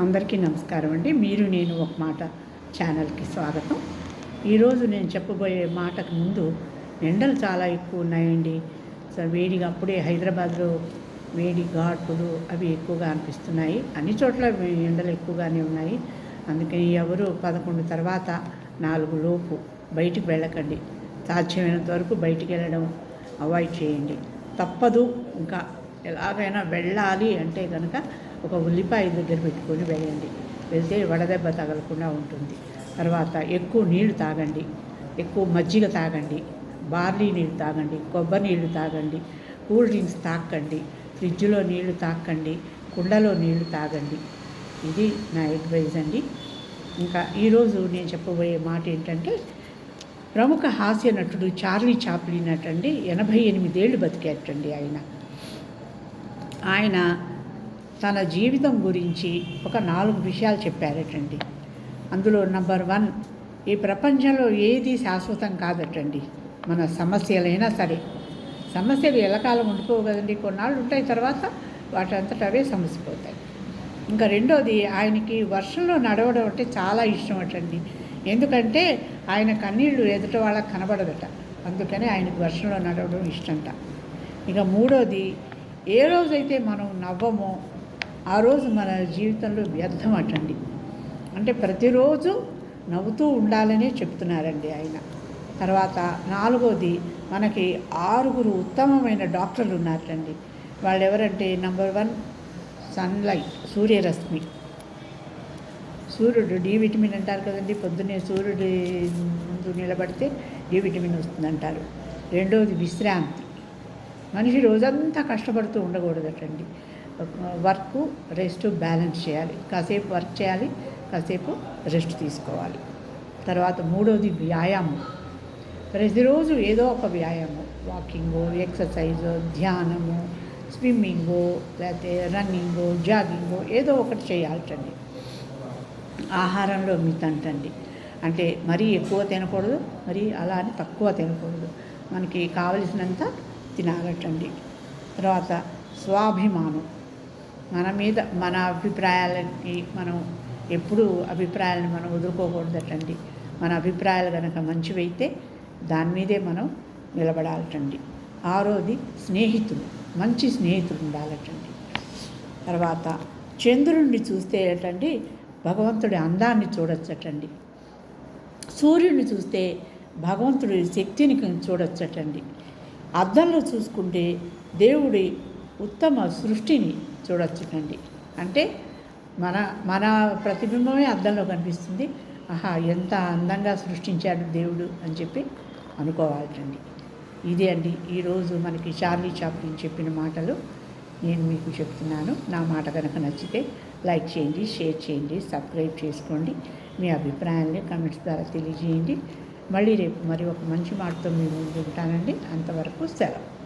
అందరికీ నమస్కారం అండి. మీరు నేను ఒక మాట ఛానల్కి స్వాగతం. ఈరోజు నేను చెప్పబోయే మాటకు ముందు ఎండలు చాలా ఎక్కువ ఉన్నాయండి. సో వేడిగా అప్పుడే హైదరాబాద్లో వేడి ఘాటులు అవి ఎక్కువగా అనిపిస్తున్నాయి. అన్ని చోట్ల ఎండలు ఎక్కువగానే ఉన్నాయి. అందుకని ఎవరు పదకొండు తర్వాత నాలుగు లోపు బయటికి వెళ్ళకండి. సాధ్యమైనంత వరకు బయటికి వెళ్ళడం అవాయిడ్ చేయండి. తప్పదు. ఇంకా ఎలాగైనా వెళ్ళాలి అంటే కనుక ఒక ఉల్లిపాయ దగ్గర పెట్టుకొని వెళ్ళండి వెళ్తే వడదెబ్బ తగలకుండా ఉంటుంది. తర్వాత ఎక్కువ నీళ్ళు తాగండి. ఎక్కువ మజ్జిగ తాగండి. బార్లీ నీళ్ళు తాగండి. కొబ్బరి నీళ్ళు తాగండి. కూల్ డ్రింక్స్ తాకండి ఫ్రిడ్జ్లో నీళ్ళు తాకండి కుండలో నీళ్ళు తాగండి. ఇది నా అడ్వైజ్ అండి. ఇంకా ఈరోజు నేను చెప్పబోయే మాట ఏంటంటే ప్రముఖ హాస్య నటుడు చార్లీ చాప్లిన్ అటండి. ఎనభై ఎనిమిదేళ్ళు బతికేటండి ఆయన. ఆయన తన జీవితం గురించి ఒక నాలుగు విషయాలు చెప్పారటండి. అందులో నంబర్ వన్ ఈ ప్రపంచంలో ఏది శాశ్వతం కాదటండి. మన సమస్యలైనా సరే. సమస్యలు ఎలకాలం ఉండిపోవు కదండి? కొన్నాళ్ళు ఉంటాయి తర్వాత వాటంతట అవే సమసిపోతాయి. ఇంకా రెండోది ఆయనకి వర్షంలో నడవడం అంటే చాలా ఇష్టం అటండి ఎందుకంటే ఆయన కన్నీళ్ళు ఎదుట వాళ్ళకి కనబడదట. అందుకని ఆయనకు వర్షంలో నడవడం ఇష్టంట. ఇక మూడోది ఏ రోజైతే మనం నవ్వమో ఆ రోజు మన జీవితంలో వ్యర్థం అటండి. అంటే ప్రతిరోజు నవ్వుతూ ఉండాలనే చెప్తున్నారండి ఆయన. తర్వాత నాలుగోది మనకి ఆరుగురు ఉత్తమమైన డాక్టర్లు ఉన్నారండి. వాళ్ళు ఎవరంటే నంబర్ వన్ సన్లైట్ సూర్యరశ్మి. సూర్యుడు డి విటమిన్ అంటారు కదండి పొద్దున్నే సూర్యుడి ముందు నిలబడితే డి విటమిన్ వస్తుందంటారు. రెండవది విశ్రాంతి. మనిషి రోజంతా కష్టపడుతూ ఉండకూడదటండి. వర్క్ రెస్ట్ బ్యాలెన్స్ చేయాలి. కాసేపు వర్క్ చేయాలి కాసేపు రెస్ట్ తీసుకోవాలి. తర్వాత మూడవది వ్యాయామం. ప్రతిరోజు ఏదో ఒక వ్యాయామం. వాకింగు ఎక్సర్సైజు ధ్యానము స్విమ్మింగు లేకపోతే రన్నింగు జాగింగు ఏదో ఒకటి చేయాల్టండి ఆహారంలో మితంటండి. అంటే మరీ ఎక్కువ తినకూడదు మరి అలా అని తక్కువ తినకూడదు. మనకి కావలసినంత తినాలటండి. తర్వాత స్వాభిమానం. మన మీద మన అభిప్రాయాలని మనం ఎప్పుడూ అభిప్రాయాలను మనం వదులుకోకూడదటండి. మన అభిప్రాయాలు కనుక మంచివైతే దాని మీదే మనం నిలబడాలటండి. ఆరోది స్నేహితులు మంచి స్నేహితులు ఉండాలటండి. తర్వాత చంద్రుడిని చూస్తే ఏంటండి భగవంతుడి అందాన్ని చూడొచ్చటండి. సూర్యుడిని చూస్తే భగవంతుడి శక్తిని చూడొచ్చటండి. అద్దంలో చూసుకుంటే దేవుడి ఉత్తమ సృష్టిని చూడొచ్చటండి. అంటే మన మన ప్రతిబింబమే అద్దంలో కనిపిస్తుంది. ఆహా ఎంత అందంగా సృష్టించాడు దేవుడు అని చెప్పి అనుకోవాలండి ఇదే అండి ఈరోజు మనకి చార్లీ చాప్లిన్ చెప్పిన మాటలు. నేను మీకు చెప్తున్నాను నా మాట కనుక నచ్చితే లైక్ చేయండి షేర్ చేయండి సబ్స్క్రైబ్ చేసుకోండి. మీ అభిప్రాయాన్ని కమెంట్స్ ద్వారా తెలియజేయండి. మళ్ళీ రేపు మరి ఒక మంచి మాటతో మీ ముందు ఉంటానండి. అంతవరకు సెలవు.